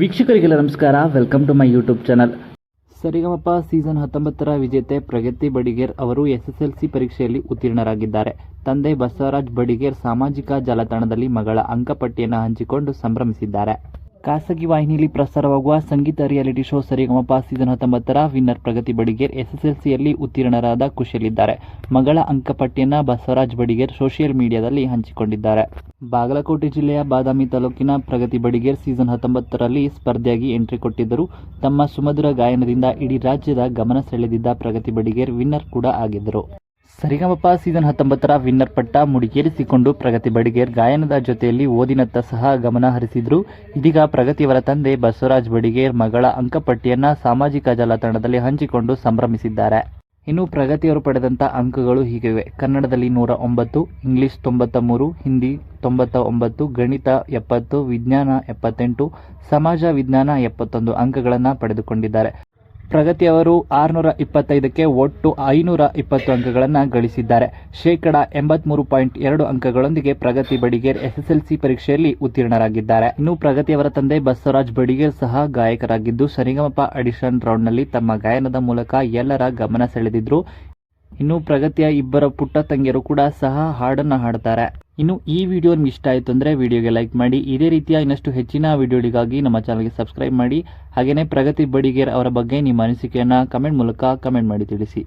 ವೀಕ್ಷಕರಿಗೆಲ್ಲ ನಮಸ್ಕಾರ. Welcome to my YouTube channel Saregamapa season ಹತ್ತೊಂಬತ್ತರ ವಿಜೇತೆ ಪ್ರಗತಿ ಬಡಿಗೇರ್ ಅವರು ಎಸ್ಎಸ್ಎಲ್ಸಿ ಪರೀಕ್ಷೆಯಲ್ಲಿ ಉತ್ತೀರ್ಣರಾಗಿದ್ದಾರೆ. ತಂದೆ ಬಸವರಾಜ್ ಬಡಿಗೇರ್ ಸಾಮಾಜಿಕ ಜಾಲತಾಣದಲ್ಲಿ ಮಗಳ ಅಂಕಪಟ್ಟಿಯನ್ನು ಹಂಚಿಕೊಂಡು ಸಂಭ್ರಮಿಸಿದ್ದಾರೆ. ಖಾಸಗಿ ವಾಹಿನಿಯಲ್ಲಿ ಪ್ರಸಾರವಾಗುವ ಸಂಗೀತ ರಿಯಾಲಿಟಿ ಶೋ ಸರಿಗಮಪ ಸೀಸನ್ ಹತ್ತೊಂಬತ್ತರ ವಿನ್ನರ್ ಪ್ರಗತಿ ಬಡಿಗೇರ್ ಎಸ್ಎಸ್ಎಲ್ಸಿಯಲ್ಲಿ ಉತ್ತೀರ್ಣರಾದ ಖುಷಿಯಲ್ಲಿದ್ದಾರೆ ಮಗಳ ಅಂಕಪಟ್ಟಿಯನ್ನು ಬಸವರಾಜ್ ಬಡಿಗೇರ್ ಸೋಷಿಯಲ್ ಮೀಡಿಯಾದಲ್ಲಿ ಹಂಚಿಕೊಂಡಿದ್ದಾರೆ. ಬಾಗಲಕೋಟೆ ಜಿಲ್ಲೆಯ ಬಾದಾಮಿ ತಾಲೂಕಿನ ಪ್ರಗತಿ ಬಡಿಗೇರ್ ಸೀಸನ್ ಹತ್ತೊಂಬತ್ತರಲ್ಲಿ ಸ್ಪರ್ಧೆಯಾಗಿ ಎಂಟ್ರಿ ಕೊಟ್ಟಿದ್ದರು ತಮ್ಮ ಸುಮಧುರ ಗಾಯನದಿಂದ ಇಡೀ ರಾಜ್ಯದ ಗಮನ ಸೆಳೆದಿದ್ದ ಪ್ರಗತಿ ಬಡಿಗೇರ್ ವಿನ್ನರ್ ಕೂಡ ಆಗಿದ್ದರು. ಸರಿಗಮಪ ಸೀಸನ್ ಹತ್ತೊಂಬತ್ತರ ವಿನ್ನರ್ ಪಟ್ಟ ಮುಡಿಗೇರಿಸಿಕೊಂಡು ಪ್ರಗತಿ ಬಡಿಗೇರ್ ಗಾಯನದ ಜೊತೆಯಲ್ಲಿ ಓದಿನತ್ತ ಸಹ ಗಮನ ಹರಿಸಿದ್ರು. ಇದೀಗ ಪ್ರಗತಿಯವರ ತಂದೆ ಬಸವರಾಜ್ ಬಡಿಗೇರ್ ಮಗಳ ಅಂಕಪಟ್ಟಿಯನ್ನ ಸಾಮಾಜಿಕ ಜಾಲತಾಣದಲ್ಲಿ ಹಂಚಿಕೊಂಡು ಸಂಭ್ರಮಿಸಿದ್ದಾರೆ. ಇನ್ನು ಪ್ರಗತಿಯವರು ಪಡೆದಂಥ ಅಂಕಗಳು ಹೀಗಿವೆ. ಕನ್ನಡದಲ್ಲಿ ನೂರ ಒಂಬತ್ತು, ಇಂಗ್ಲಿಷ್ ತೊಂಬತ್ತ ಮೂರು, ಹಿಂದಿ ತೊಂಬತ್ತ ಒಂಬತ್ತು, ಗಣಿತ ಎಪ್ಪತ್ತು, ವಿಜ್ಞಾನ ಎಪ್ಪತ್ತೆಂಟು, ಸಮಾಜ ವಿಜ್ಞಾನ ಎಪ್ಪತ್ತೊಂದು ಅಂಕಗಳನ್ನು ಪಡೆದುಕೊಂಡಿದ್ದಾರೆ. ಪ್ರಗತಿಯವರು ಆರುನೂರ ಇಪ್ಪತ್ತೈದಕ್ಕೆ ಒಟ್ಟು ಐನೂರ ಇಪ್ಪತ್ತು ಅಂಕಗಳನ್ನು ಗಳಿಸಿದ್ದಾರೆ. ಶೇಕಡ ಎಂಬತ್ಮೂರು ಪಾಯಿಂಟ್ ಎರಡು ಅಂಕಗಳೊಂದಿಗೆ ಪ್ರಗತಿ ಬಡಿಗೇರ್ ಎಸ್ಎಸ್ಎಲ್ಸಿ ಪರೀಕ್ಷೆಯಲ್ಲಿ ಉತ್ತೀರ್ಣರಾಗಿದ್ದಾರೆ. ಇನ್ನು ಪ್ರಗತಿಯವರ ತಂದೆ ಬಸವರಾಜ್ ಬಡಿಗೇರ್ ಸಹ ಗಾಯಕರಾಗಿದ್ದು ಸರಿಗಮಪ ಅಡಿಷನ್ ರೌಂಡ್ನಲ್ಲಿ ತಮ್ಮ ಗಾಯನದ ಮೂಲಕ ಎಲ್ಲರ ಗಮನ ಸೆಳೆದಿದ್ರು. ಇನ್ನು ಪ್ರಗತಿಯ ಇಬ್ಬರ ಪುಟ್ಟ ತಂಗಿಯರು ಕೂಡ ಸಹ ಹಾಡನ್ನು ಹಾಡ್ತಾರೆ ಇನ್ನು ಈ ವಿಡಿಯೋ ನಿಮ್ಗೆ ಇಷ್ಟ ಆಯಿತು ಅಂದರೆ ವಿಡಿಯೋಗೆ ಲೈಕ್ ಮಾಡಿ. ಇದೇ ರೀತಿಯ ಇನ್ನಷ್ಟು ಹೆಚ್ಚಿನ ವಿಡಿಯೋಗಳಿಗಾಗಿ ನಮ್ಮ ಚಾನಲ್ಗೆ ಸಬ್ಸ್ಕ್ರೈಬ್ ಮಾಡಿ. ಹಾಗೆಯೇ ಪ್ರಗತಿ ಬಡಿಗೇರ್ ಅವರ ಬಗ್ಗೆ ನಿಮ್ಮ ಅನಿಸಿಕೆಯನ್ನು ಕಮೆಂಟ್ ಮೂಲಕ ಕಮೆಂಟ್ ಮಾಡಿ ತಿಳಿಸಿ.